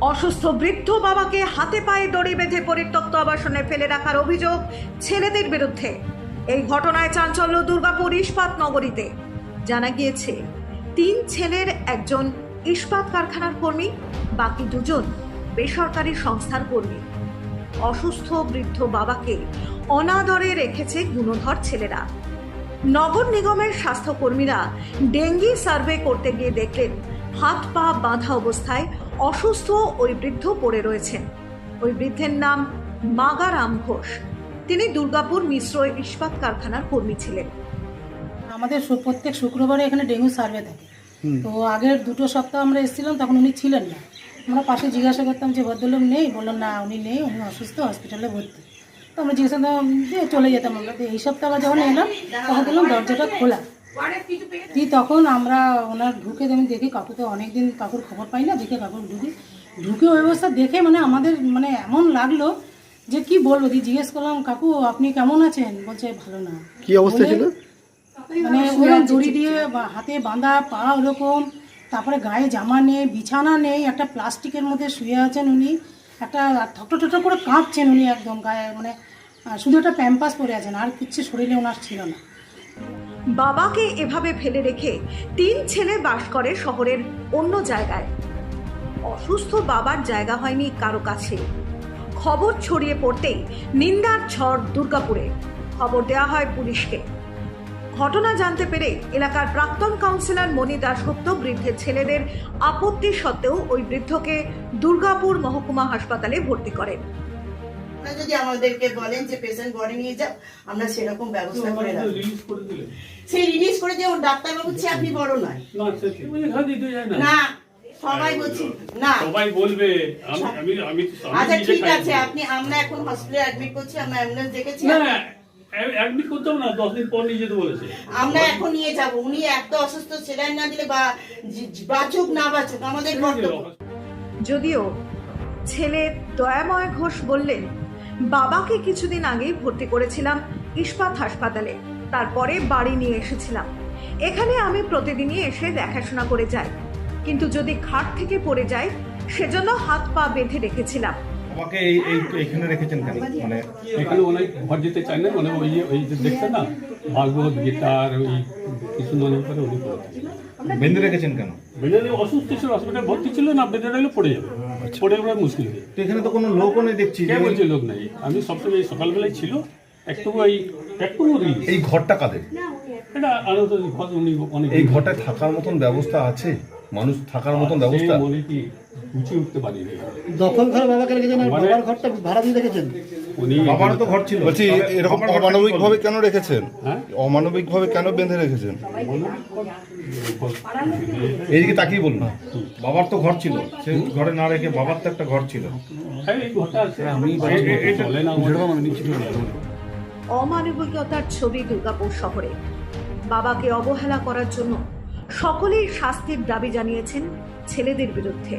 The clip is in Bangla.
অসুস্থ বৃদ্ধ বাবাকে হাতে পায়ে দড়ি বেঁধে পরিত্যক্ত আবাসনে ফেলে রাখার অভিযোগ ছেলেদের বিরুদ্ধে। এই ঘটনায় চাঞ্চল্য দুর্গাপুর ইস্পাত নগরীতে। জানা গিয়েছে, তিন ছেলের একজন ইস্পাত কারখানার কর্মী, বাকি দুজন বেসরকারি সংস্থার কর্মী। অসুস্থ বৃদ্ধ বাবাকে অনাদরে রেখেছে গুণধর ছেলেরা। নগর নিগমের স্বাস্থ্যকর্মীরা ডেঙ্গি সার্ভে করতে গিয়ে দেখলেন, হাত পা বাঁধা অবস্থায় অসুস্থ ওই বৃদ্ধ পড়ে রয়েছেন। ওই বৃদ্ধের নাম মাগারাম ঘোষ। তিনি দুর্গাপুর মিশ্র ইস্পাত কারখানার কর্মী ছিলেন। আমাদের প্রত্যেক শুক্রবারে এখানে ডেঙ্গু সার্ভে থাকে। তো আগের দুটো সপ্তাহ আমরা এসেছিলাম তখন উনি ছিলেন না। আমরা পাশে জিজ্ঞাসা করতাম যে ভদ্রলোক নেই? বললাম না উনি নেই উনি অসুস্থ হসপিটালে ভর্তি। তো আমরা জিজ্ঞাসা করতাম যে চলে যেতাম আমরা। এই সপ্তাহ আবার যখন এলাম তখন দেখলাম দরজাটা খোলা। দি তখন আমরা ওনার ঢুকে আমি দেখি কাকু তো অনেকদিন কাকুর খবর পাই না দেখে কাকুর ঢুকি। ঢুকে ওই অবস্থা দেখে মানে আমাদের মানে এমন লাগল যে কি বলব দি জিজ্ঞেস করলাম কাকু আপনি কেমন আছেন? বলছে ভালো না। কি অবস্থা ছিল? মানে ওরকম দড়ি দিয়ে হাতে বাঁধা পা ওরকম তারপরে গায়ে জামা নেই বিছানা নেই একটা প্লাস্টিকের মধ্যে শুয়ে আছেন উনি একটা ঠকটো ঠকটো করে কাঁপছেন উনি একদম গায়ে মানে শুধু একটা প্যাম্পাস পরে আছেন আর কিচ্ছু শরীরে ওনার ছিল না। বাবাকে এভাবে ফেলে রেখে তিন ছেলে বাস করে শহরের অন্য জায়গায়। অসুস্থ বাবার জায়গা হয়নি কারও কাছে। খবর ছড়িয়ে পড়তেই নিন্দার ঝড় দুর্গাপুরে। খবর দেওয়া হয় পুলিশকে। ঘটনা জানতে পেরে এলাকার প্রাক্তন কাউন্সিলর মণি দাশগুপ্ত বৃদ্ধের ছেলেদের আপত্তি সত্ত্বেও ওই বৃদ্ধকে দুর্গাপুর মহকুমা হাসপাতালে ভর্তি করেন। আপনারা যদি আমাদেরকে বলেন যে পেশেন্ট বডি নিয়ে যাও আমরা সেরকম ব্যবস্থা করে রাখব। সেই রিলিজ করে যে ওর ডাক্তারবাবু চেয়ে আপনি বড় নয়। না সে কি বলে ঘর দিতে যায় না। না সবাই বলছি না। সবাই বলবে। আমি আমি আমি তো- আমি আচ্ছা ঠিক আছে আপনি আমরা এখন হসপিটালে অ্যাডমিট করছি আমরা অ্যাম্বুলেন্স ডেকেছি না অ্যাডমিট করতাম না দশ দিন পর নিয়ে যেতে বলেছে। আমরা এখন নিয়ে যাব। উনি এত অসুস্থ না দিলে বা বাঁচুক না বাঁচুক আমাদের কর্তব্য। যদিও ছেলে দয়াময় ঘোষ বললেন বাবাকে কিছুদিন আগেই ভর্তি করেছিলাম ইস্পাত হাসপাতালে। তারপরে বাড়ি নিয়ে এসেছিলাম। এখানে আমি প্রতিদিনই এসে দেখাশোনা করে যাই। কিন্তু যদি খাট থেকে পড়ে যায় সেজন্য হাত পা বেঁধে রেখেছিলাম। আমাকে এই এই এখানে রেখেছেন কেন? মানে এখানে অনেক ঘর যেতে চায় না মানে ওই ওই যে দেখছে না? ভাগবত গীতার ওই কিছু ননি করে উনি বেঁধে রেখেছেন কেন? বেঁধে অসুস্থ ছিল হসপিটাল ভর্তি ছিল না বেঁধে রাখলে পড়ে যাবে। পড়ে যাবে মুশকিল হয়ে তো এখানে তো কোনো লোকও নেই দেখছি কে বলছে লোক নাই? আমি সবসময় এই সকালবেলায় ছিল একটু ওই একটু এই ঘরটা কাদের? এটা আরও ঘর উনি অনেক এই ঘরটায় থাকার মতন ব্যবস্থা আছে? মানুষ থাকার মতন ব্যবস্থা? মনে কি উঁচু উঠতে পারি দখল ঘরে বাবাকে রেখেছেন আর মানে- বাবার ঘরটা ভাড়া দিয়ে রেখেছেন। উনি বাবারও তো ঘর ছিল। বলছি এরকম বাবার অমানবিক ভাবে কেন রেখেছেন? হ্যাঁ? অমানবিক ভাবে কেন বেঁধে রেখেছেন? এইদিকে তাকিয়ে বলুন। বাবার তো ঘর ছিল। সে ঘরে না রেখে বাবার তো একটা ঘর ছিল। হ্যাঁ, অমানবিকতার ছবি দুর্গাপুর শহরে। বাবাকে অবহেলা করার জন্য সকলেই শাস্তির দাবি জানিয়েছেন ছেলেদের বিরুদ্ধে।